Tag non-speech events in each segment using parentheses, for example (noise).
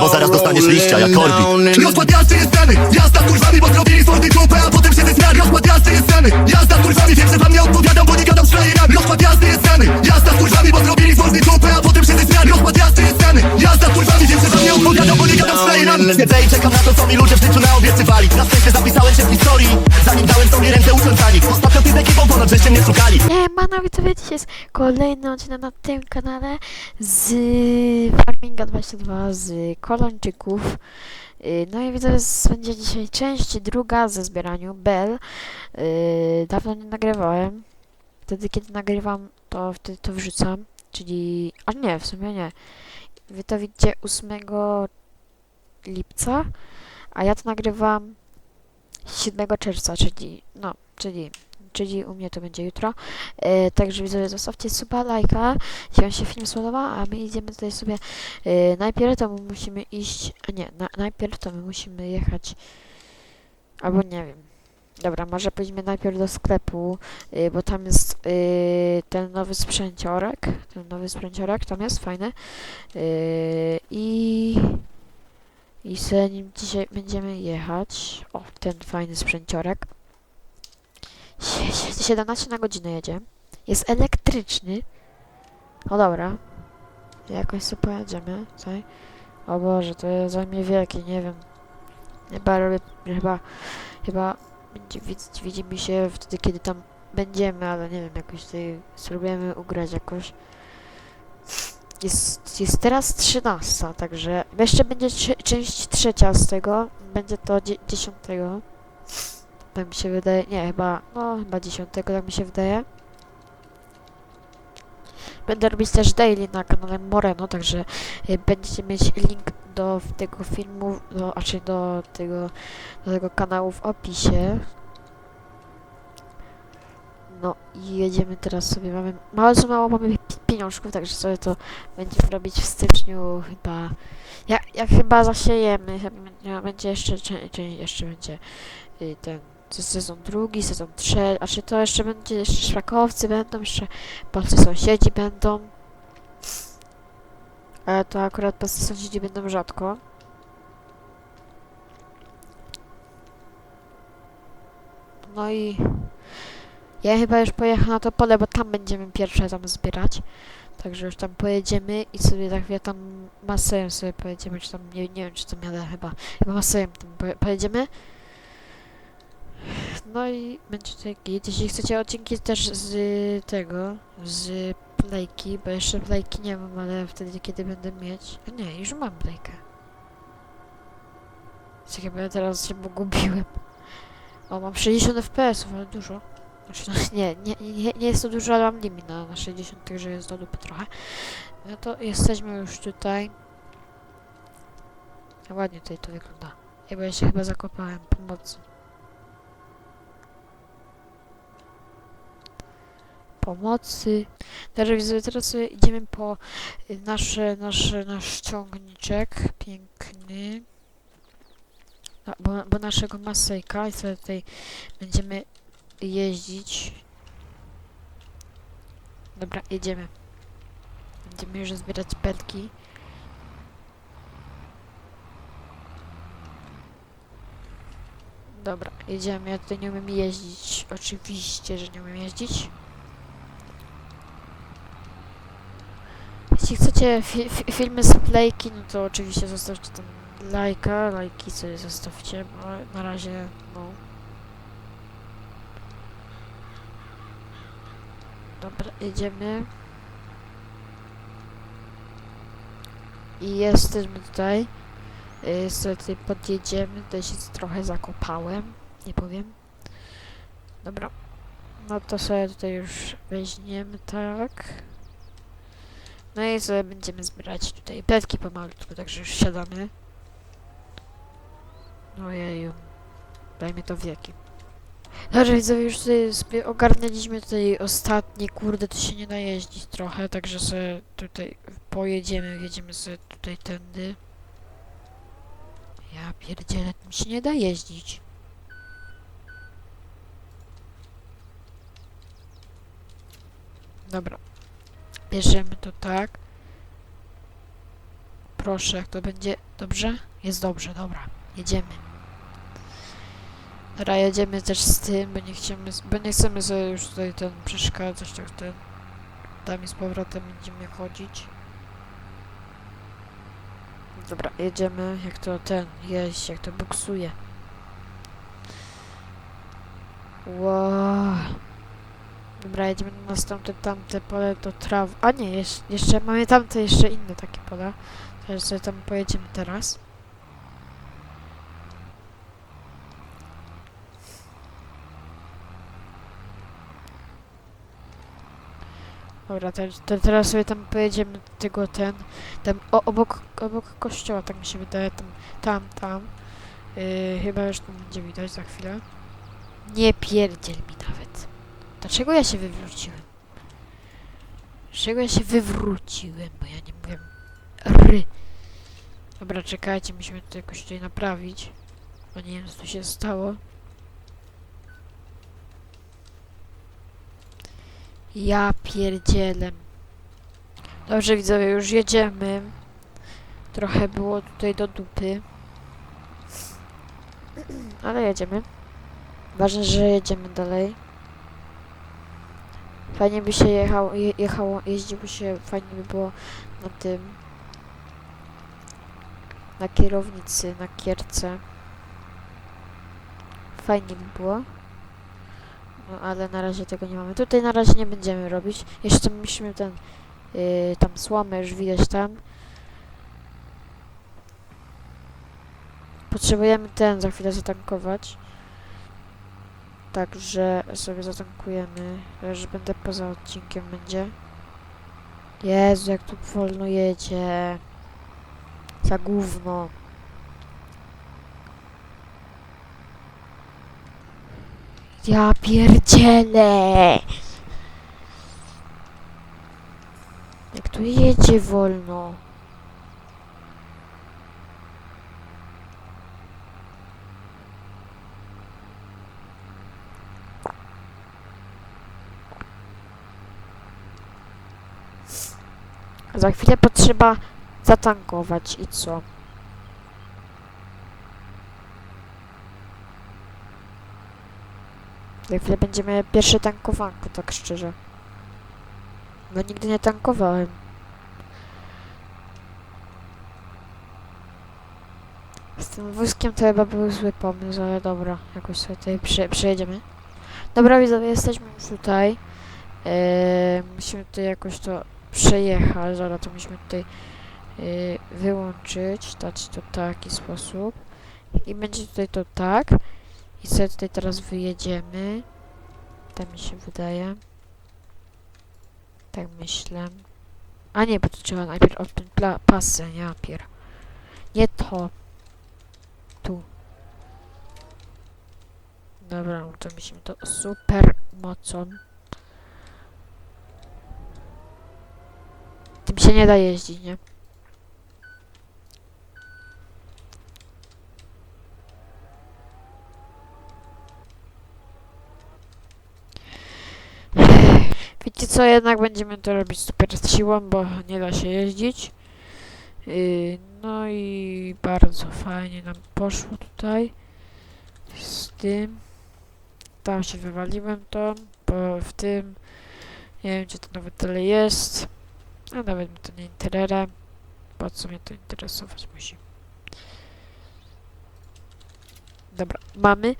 Bo zaraz dostaniesz liścia jak Corby Rozkład jazdy jest znany Jazda kurwami, bo zrobili z mordy dupę A potem zesmiali Rozkład jazdy jest znany. Jazda kurwami, wiem, że wam nie odpowiadam Bo nie gadam z frajerami. Rozkład jazdy jest znany. Jazda kurwami, bo zrobili z dupę A potem się zesmiali Rozkład jazdy jest znany. Jazda kurwami, wiem, że wam nie odpowiadam Bo nie gadam z frajerami. Siedzę i czekam na to, co mi ludzie w życiu naobiecywali. Na szczęście zapisałem się w historii. Zanim dałem sobie ręce ucząc za nich Ostatnio ty z ekipą ponad żeście mnie szukali. Nie, mana widzowie, dzisiaj jest kolejny odcinek na tym kanale z Farminga 22 z Kolończyków. Yy, No i widzowie, z- będzie dzisiaj część druga ze zbieraniu Bell. Yy, Dawno nie nagrywałem. Wtedy, kiedy nagrywam, to wtedy to wrzucam. Czyli... A nie, w sumie nie. Wy to widzicie 8 lipca, a ja to nagrywam 7 czerwca, czyli... No, czyli... Czyli u mnie to będzie jutro. E, także widzowie, zostawcie suba, lajka, jeśli wam się film spodoba, a my idziemy tutaj sobie, e, najpierw to my musimy iść, a nie, na, najpierw to my musimy jechać, albo nie wiem. Dobra, może pójdźmy najpierw do sklepu, e, bo tam jest e, ten nowy sprzęciorek, ten nowy sprzęciorek, tam jest fajny. E, I... I sobie nim dzisiaj będziemy jechać. O, ten fajny sprzęciorek. Sie- sie- 17 na godzinę jedzie. Jest elektryczny. O dobra. Jakoś sobie pojedziemy tutaj. O Boże, to zajmie wielkie, nie wiem. Chyba robię, chyba, chyba będzie widzimy się wtedy, kiedy tam będziemy, ale nie wiem, jakoś tutaj spróbujemy ugrać jakoś. Jest, jest teraz 13, także jeszcze będzie część trzecia z tego. Będzie to dzie- 10. Tak mi się wydaje, nie, chyba, no chyba 10, tak mi się wydaje. Będę robić też daily na kanale Moreno, także y, będziecie mieć link do tego filmu, do, znaczy do tego, do tego kanału w opisie. No i jedziemy teraz sobie, mamy, mało co mało mamy pi- pieniążków, także sobie to będziemy robić w styczniu chyba, jak, jak chyba zasiejemy, będzie- jeszcze, cze- cze- jeszcze będzie y, ten to jest sezon drugi, sezon trzeci, a czy to jeszcze będzie, jeszcze szlakowcy będą, jeszcze polscy sąsiedzi będą. Ale to akurat polscy sąsiedzi będą rzadko. No i ja chyba już pojechałam na to pole, bo tam będziemy pierwsze tam zbierać. Także już tam pojedziemy i sobie tak wie tam masejem sobie pojedziemy, czy tam nie, nie wiem czy tam jadę chyba. Chyba masejem tam poje- pojedziemy. No i będzie tutaj git. Jeśli chcecie odcinki też z tego, z playki, bo jeszcze playki nie mam, ale wtedy kiedy będę mieć... A nie, już mam playkę. Czekaj, bo ja teraz się pogubiłem. O, mam 60 fps, ale dużo. Znaczy, no, (laughs) nie, nie, nie, nie jest to dużo, ale mam limit na, na 60, także jest do dupy trochę. No to jesteśmy już tutaj. Ładnie tutaj to wygląda. Ja się chyba zakopałem pomocy. Pomocy. Teraz widzowie, teraz idziemy po y, nasze, nasze, nasz ciągniczek piękny. No, bo, bo naszego masejka i sobie tutaj będziemy jeździć. Dobra, jedziemy. Będziemy już zbierać petki. Dobra, jedziemy. Ja tutaj nie umiem jeździć. Oczywiście, że nie umiem jeździć. Chcecie fi fi filmy z playki, no to oczywiście zostawcie tam lajka, lajki sobie zostawcie, bo na razie, no. Dobra, jedziemy. I jesteśmy tutaj. Yy, sobie tutaj podjedziemy, tutaj się trochę zakopałem, nie powiem. Dobra. No to sobie tutaj już weźmiemy, tak. No i sobie będziemy zbierać tutaj petki pomalutku, także już siadamy. Ojeju. Dajmy to wieki. Dobrze widzowie, już tutaj sobie ogarnęliśmy tutaj ostatnie, kurde, tu się nie da jeździć trochę, także sobie tutaj pojedziemy, jedziemy sobie tutaj tędy. Ja pierdzielę, tu się nie da jeździć. Dobra. Bierzemy to tak. proszę, jak to będzie dobrze? Jest dobrze, dobra. Jedziemy. Dobra, jedziemy też z tym, bo nie chcemy, bo nie chcemy sobie już tutaj ten przeszkadzać, tak ten tam i z powrotem będziemy chodzić. Dobra, jedziemy, jak to ten, jeść, jak to buksuje. Wow. Dobra, jedziemy na następne tamte pole do traw. A nie, jeszcze, jeszcze mamy tamte jeszcze inne takie pola. Także sobie tam pojedziemy teraz. Dobra, te, te, teraz sobie tam pojedziemy do tego ten, tam o, obok, obok kościoła, tak mi się wydaje, tam, tam, tam. Yy, chyba już tam będzie widać za chwilę. Nie pierdziel mi nawet. Dlaczego ja się wywróciłem? Dlaczego ja się wywróciłem? Bo ja nie mówię ry. Dobra, czekajcie, musimy to jakoś tutaj naprawić. Bo nie wiem, co tu się stało. Ja pierdzielem. Dobrze, widzowie, już jedziemy. Trochę było tutaj do dupy. Ale jedziemy. Ważne, że jedziemy dalej. Fajnie by się jechało, je, jechało, jeździło się, fajnie by było na tym. Na kierownicy, na kierce. Fajnie by było. No ale na razie tego nie mamy. Tutaj na razie nie będziemy robić. Jeszcze musimy ten, yy, tam słomę już widać tam. Potrzebujemy ten za chwilę zatankować. Także sobie zatankujemy. Że będę poza odcinkiem będzie. Jezu, jak tu wolno jedzie. Za gówno. Ja pierdzielę. Jak tu jedzie wolno. Za chwilę potrzeba zatankować i co? Za chwilę będziemy pierwsze tankowanko, tak szczerze. Bo nigdy nie tankowałem. Z tym wózkiem to chyba był zły pomysł, ale dobra, jakoś sobie tutaj prze, przejedziemy. Dobra widzowie, jesteśmy już tutaj. Eee, musimy tutaj jakoś to przejechać, zaraz to musimy tutaj yy, wyłączyć, dać to taki sposób. I będzie tutaj to tak. I sobie tutaj teraz wyjedziemy. Tak mi się wydaje. Tak myślę. A nie, bo to trzeba najpierw odpiąć pasę, ja pier nie to. Tu. Dobra, to musimy to super mocą Tym się nie da jeździć, nie? Wiecie co, jednak będziemy to robić super siłą, bo nie da się jeździć. Yy, no i bardzo fajnie nam poszło tutaj z tym. Tam się wywaliłem to, bo w tym nie wiem gdzie to nawet tyle jest. A nawet mnie to nie interesuje. Po co mnie to interesować musi. Dobra, mamy.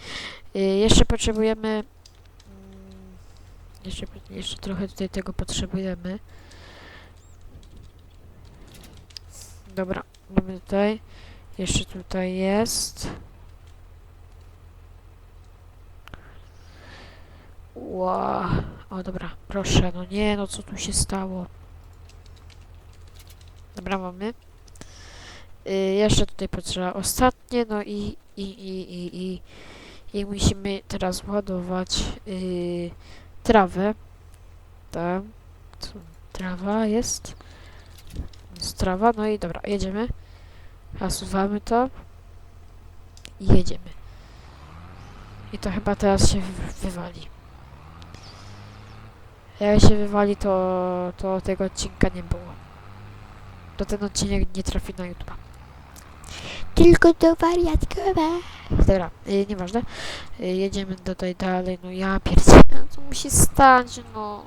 Y, jeszcze potrzebujemy... Mm, jeszcze, jeszcze trochę tutaj tego potrzebujemy. Dobra, mamy tutaj. Jeszcze tutaj jest. Ła. O dobra, proszę, no nie, no co tu się stało? Dobra, mamy. Y, jeszcze tutaj potrzeba ostatnie, no i, i, i, i, i, i musimy teraz ładować y, trawę. Tam. Co? Trawa jest. Jest trawa, no i dobra, jedziemy. Zasuwamy to. I jedziemy. I to chyba teraz się wy- wywali. Jak się wywali, to, to tego odcinka nie było. To ten odcinek nie trafi na YouTube. Tylko do wariatkowa. Dobra, y, nieważne. Y, jedziemy tutaj dalej. No ja pierdzielę, co musi stać, no.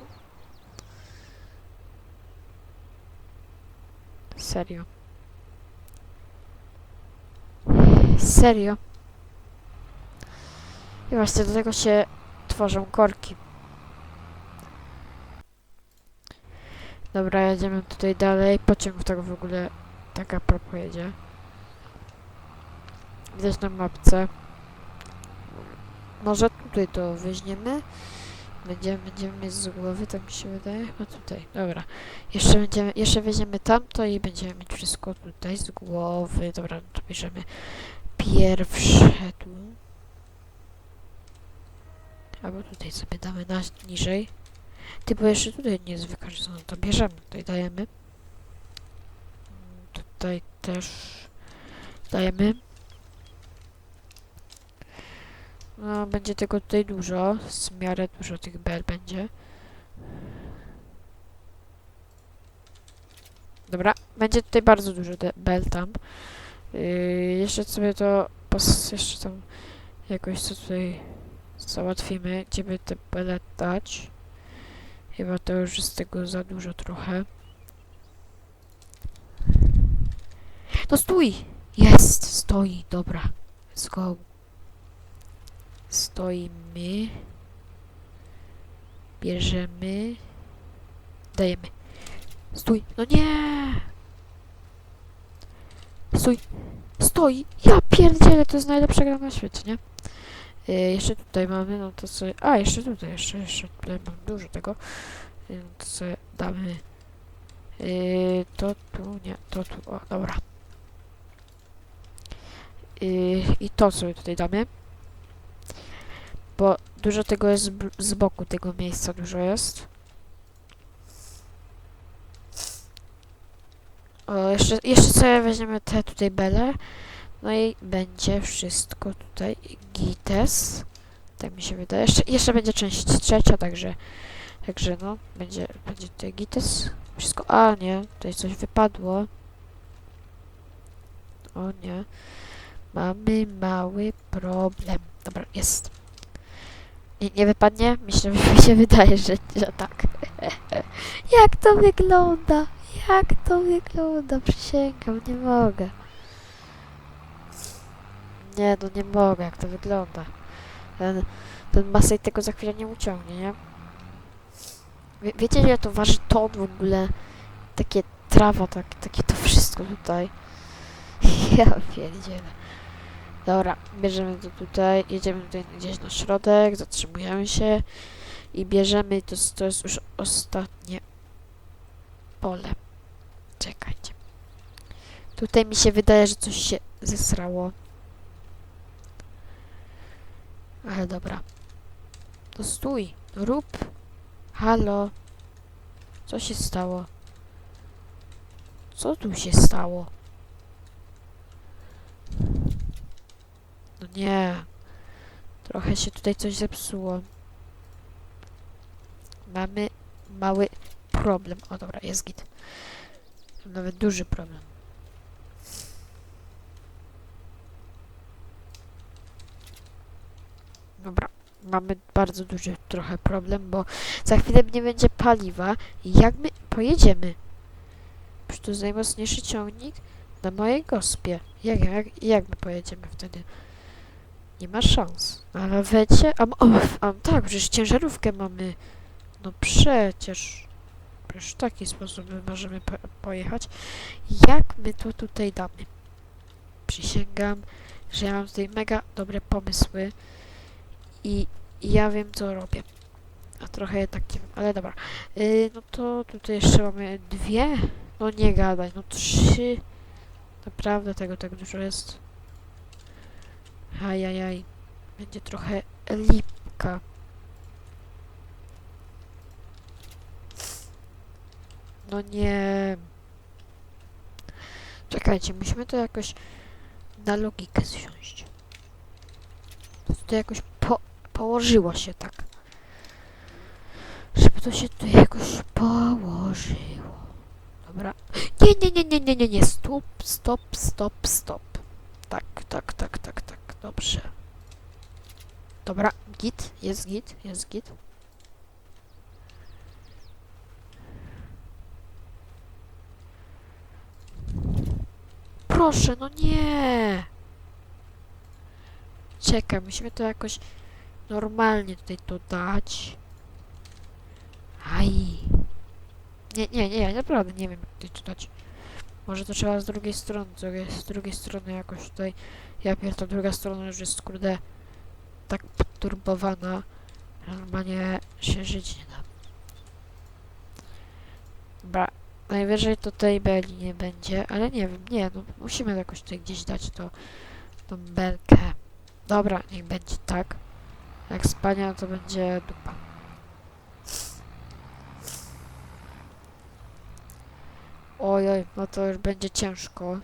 Serio. Serio. I właśnie do tego się tworzą korki. Dobra, jedziemy tutaj dalej. Pociąg tak w ogóle tak a propos jedzie. Widać na mapce. Może tutaj to weźmiemy. Będziemy, będziemy mieć z głowy, tak mi się wydaje. Chyba tutaj, dobra. Jeszcze będziemy, jeszcze weźmiemy tamto i będziemy mieć wszystko tutaj z głowy. Dobra, no to bierzemy pierwsze tu. Albo tutaj sobie damy na niżej. Ty, bo jeszcze tutaj nie jest wykorzystane, to bierzemy, tutaj dajemy. Tutaj też dajemy. No, będzie tego tutaj dużo, w miarę dużo tych bel będzie. Dobra, będzie tutaj bardzo dużo bel tam. Yy, jeszcze sobie to, jeszcze tam jakoś co tutaj załatwimy, gdzie by te bele dać. Chyba to już jest tego za dużo trochę. No stój! Jest! Stoi, dobra. Let's go. Stoimy. Bierzemy. Dajemy. Stój! No nie! Stój! Stoi! Ja pierdzielę, to jest najlepsza gra na świecie, nie? Y, jeszcze tutaj mamy, no to sobie... A, jeszcze tutaj, jeszcze, jeszcze tutaj mam dużo tego. Y, No to sobie damy... Y, to tu, nie, to tu, o, dobra. Y, I to sobie tutaj damy. Bo dużo tego jest z boku tego miejsca, dużo jest. O, jeszcze, jeszcze sobie weźmiemy te tutaj bele. No i będzie wszystko tutaj gites. Tak mi się wydaje. Jeszcze, jeszcze będzie część trzecia, także także no, będzie, będzie tutaj gites. Wszystko, a nie, tutaj coś wypadło. O nie. Mamy mały problem. Dobra, jest. Nie, nie wypadnie? Myślę, że (laughs) mi się wydaje, że, że tak. (laughs) Jak to wygląda? Jak to wygląda? Przysięgam, nie mogę. Nie, no nie mogę, jak to wygląda. Ten, ten Masej tego za chwilę nie uciągnie, nie? Wie, wiecie, ile to waży ton w ogóle? Takie trawa, tak, takie to wszystko tutaj. (laughs) Ja pierdzielę. Dobra, bierzemy to tutaj, jedziemy tutaj gdzieś na środek, zatrzymujemy się i bierzemy, to, to jest już ostatnie pole. Czekajcie. Tutaj mi się wydaje, że coś się zesrało. Ale dobra. To stój, rób. Halo. Co się stało? Co tu się stało? No nie. Trochę się tutaj coś zepsuło. Mamy mały problem. O dobra, jest git. Nawet duży problem. Dobra, mamy bardzo duży trochę problem, bo za chwilę nie będzie paliwa i jak my pojedziemy? Przecież to jest najmocniejszy ciągnik na mojej gospie. Jak, jak, jak my pojedziemy wtedy? Nie ma szans. Na lawecie? A, o, a tak, przecież ciężarówkę mamy. No przecież. Przecież w taki sposób my możemy po pojechać. Jak my to tutaj damy? Przysięgam, że ja mam tutaj mega dobre pomysły i ja wiem co robię. A trochę tak nie wiem, ale dobra. Yy, no to tutaj jeszcze mamy dwie. No nie gadaj, no trzy. Naprawdę tego tak dużo jest. Ajajaj. Będzie trochę lipka. No nie. Czekajcie, musimy to jakoś na logikę wziąć. To jakoś położyło się tak. Żeby to się tu jakoś położyło. Dobra. Nie, nie, nie, nie, nie, nie, nie. Stop, stop, stop, stop. Tak, tak, tak, tak, tak. Dobrze. Dobra, git, jest git, jest git. Proszę, no nie! Czekaj, musimy to jakoś normalnie tutaj to dać. Aj. Nie, nie, nie, naprawdę nie wiem jak tutaj to dać. Może to trzeba z drugiej strony, z drugiej, z drugiej strony jakoś tutaj. Ja pierdolę, druga strona już jest kurde tak perturbowana, że normalnie się żyć nie da. Dobra, najwyżej tutaj beli nie będzie, ale nie wiem, nie, no musimy jakoś tutaj gdzieś dać to, tą belkę. Dobra, niech będzie tak. Jak spania to będzie dupa. Ojoj, no to już będzie ciężko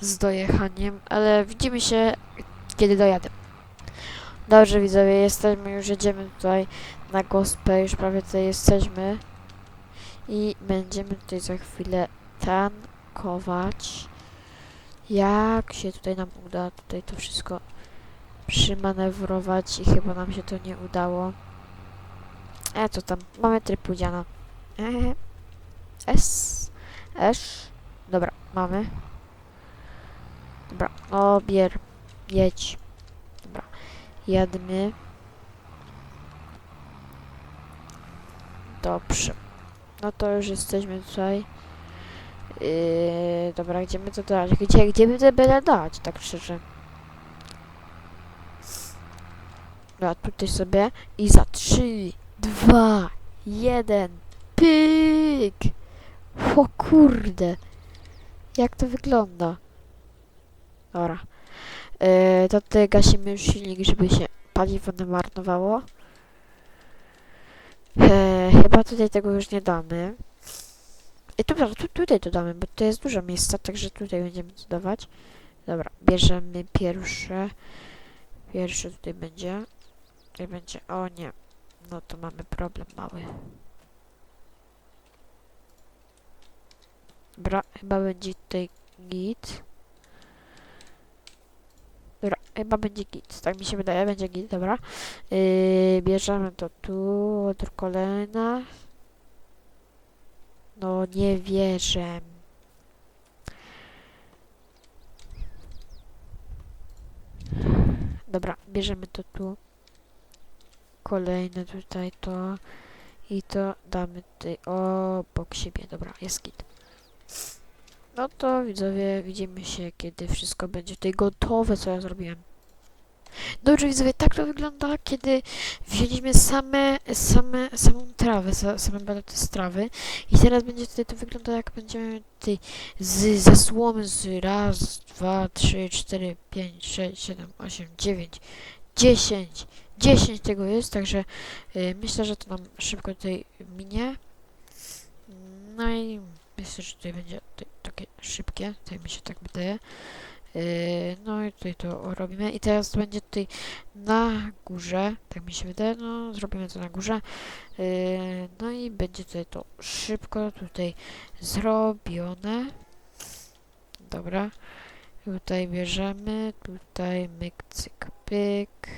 z dojechaniem, ale widzimy się, kiedy dojadę. Dobrze widzowie, jesteśmy, już jedziemy tutaj na gospę, już prawie tutaj jesteśmy. I będziemy tutaj za chwilę tankować. Jak się tutaj nam uda tutaj to wszystko przymanewrować i chyba nam się to nie udało. E, co tam? Mamy tryb udziana. E, S, S. Dobra, mamy. Dobra, obier, jedź. Dobra, jadmy. Dobrze. No to już jesteśmy tutaj. Yy, dobra, gdzie my to dać? Gdzie, gdzie by to byle dać, tak szczerze? Dobra, tutaj sobie i za 3, 2, 1, pyk! O kurde! Jak to wygląda? Dobra. Yy, to tutaj gasimy już silnik, żeby się paliwo nie marnowało. E, chyba tutaj tego już nie damy. I tu, tu, tutaj to damy, bo to jest dużo miejsca, także tutaj będziemy to dawać. Dobra, bierzemy pierwsze. Pierwszy tutaj będzie. Tutaj będzie, o nie. No to mamy problem mały. Dobra, chyba będzie tutaj git. Dobra, chyba będzie git. Tak mi się wydaje, będzie git, dobra. Yy, bierzemy to tu, od kolejna. No nie wierzę. Dobra, bierzemy to tu. Kolejne tutaj to. I to damy tutaj obok siebie. Dobra, jest git. No to widzowie, widzimy się, kiedy wszystko będzie tutaj gotowe, co ja zrobiłem. Dobrze widzowie, tak to wygląda, kiedy wzięliśmy same, same, samą trawę, sa, same balety z trawy i teraz będzie tutaj to wygląda jak będziemy tutaj z zasłomy z raz, dwa, trzy, cztery, pięć, sześć, siedem, osiem, dziewięć, dziesięć, dziesięć tego jest, także y, myślę, że to nam szybko tutaj minie. No i myślę, że tutaj będzie tutaj takie szybkie, tutaj mi się tak wydaje. Yy, no i tutaj to robimy. I teraz będzie tutaj na górze, tak mi się wydaje, no zrobimy to na górze. Yy, no i będzie tutaj to szybko tutaj zrobione. Dobra. Tutaj bierzemy, tutaj myk, cyk, pyk.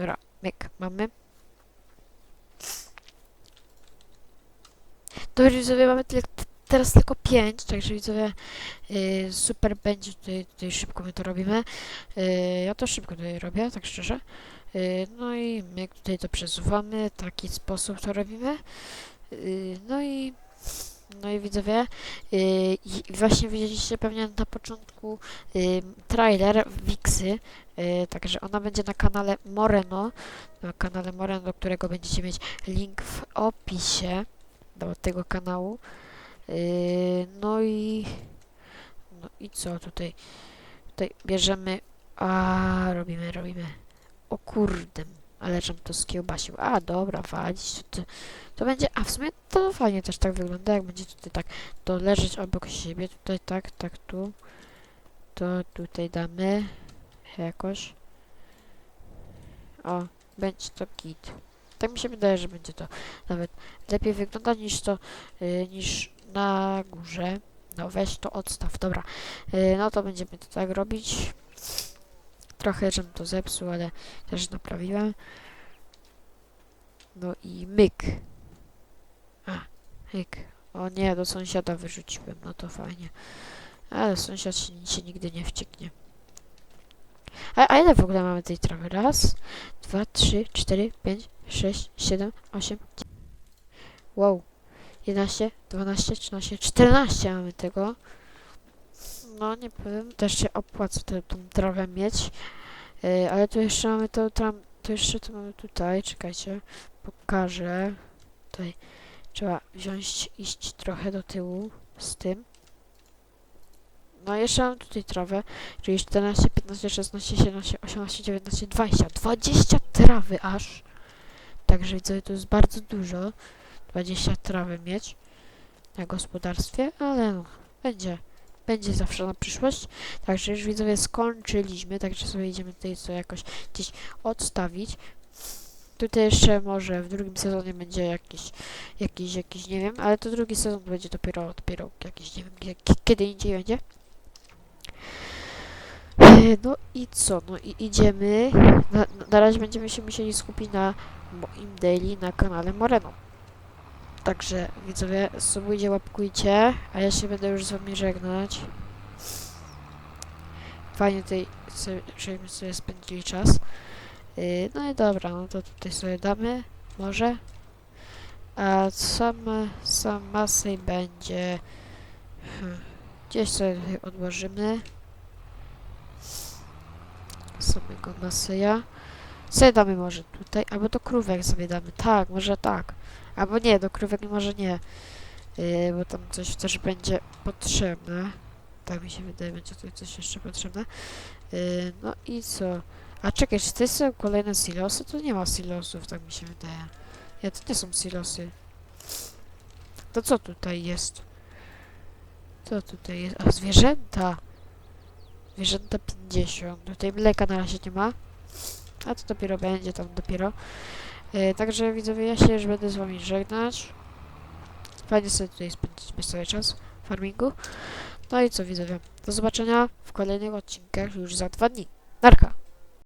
Dobra, myk, mamy. Dobrze, widzowie, mamy tyle, teraz tylko 5, także widzowie, yy, super będzie tutaj, tutaj szybko my to robimy. Yy, ja to szybko tutaj robię, tak szczerze. Yy, no i my tutaj to przesuwamy, taki sposób to robimy. Yy, no i no i widzowie, yy, właśnie widzieliście pewnie na początku yy, trailer Wixy, yy, także ona będzie na kanale Moreno, na kanale Moreno, do którego będziecie mieć link w opisie do tego kanału. Yy, no i no i co tutaj? Tutaj bierzemy. A robimy, robimy. O kurde, ale żem to skiełbasił. A dobra, walić. To, to będzie. A w sumie to fajnie też tak wygląda, jak będzie tutaj tak to leżeć obok siebie. Tutaj tak, tak tu. To tutaj damy jakoś. O, będzie to kit. Tak mi się wydaje, że będzie to nawet lepiej wygląda niż to, y, niż na górze. No weź to odstaw, dobra. Y, no to będziemy to tak robić. Trochę, żebym to zepsuł, ale też naprawiłem. No i myk. A, myk. O nie, do sąsiada wyrzuciłem, no to fajnie. Ale sąsiad się, się nigdy nie wścieknie. A, a ile w ogóle mamy tej trawy? Raz, dwa, trzy, cztery, pięć, sześć, siedem, osiem. Wow. 11, 12, 13, 14 mamy tego. No nie powiem, też się opłaca tę tą trawę mieć. Yy, ale tu jeszcze mamy to, tam, to jeszcze to mamy tutaj, czekajcie, pokażę. Tutaj trzeba wziąć, iść trochę do tyłu z tym. No jeszcze mam tutaj trawę, czyli 14, 15, 16, 17, 18, 19, 20. 20 trawy aż. Także widzę, to jest bardzo dużo. 20 trawy mieć na gospodarstwie, ale no, będzie. Będzie zawsze na przyszłość. Także już widzowie skończyliśmy, także sobie idziemy tutaj co jakoś gdzieś odstawić. Tutaj jeszcze może w drugim sezonie będzie jakiś, jakiś, jakiś, nie wiem, ale to drugi sezon będzie dopiero, dopiero jakiś, nie wiem, kie- kiedy indziej będzie. E, No i co? No i idziemy. Na, na razie będziemy się musieli skupić na moim daily na kanale Moreno. Także widzowie, subujcie, łapkujcie, a ja się będę już z wami żegnać. Fajnie tutaj sobie, żebyśmy sobie spędzili czas. Yy, no i dobra, no to tutaj sobie damy, może. A sam, sam Masej będzie... hmm, Gdzieś sobie tutaj odłożymy. Samego Maseja. Sobie damy może tutaj, albo do krówek sobie damy. Tak, może tak. Albo nie, do krówek może nie. Yy, bo tam coś też będzie potrzebne. Tak mi się wydaje, będzie tutaj coś jeszcze potrzebne. Yy, no i co? A czekaj, czy to są kolejne silosy? To nie ma silosów, tak mi się wydaje. Nie, to nie są silosy. To co tutaj jest? Co tutaj jest? A, zwierzęta! Zwierzęta 50. Tutaj mleka na razie nie ma. A to dopiero będzie tam dopiero. E, także widzowie, ja się już będę z wami żegnać. Fajnie sobie tutaj spędzić sobie czas w farmingu. No i co widzowie, do zobaczenia w kolejnych odcinkach już za dwa dni. Narka!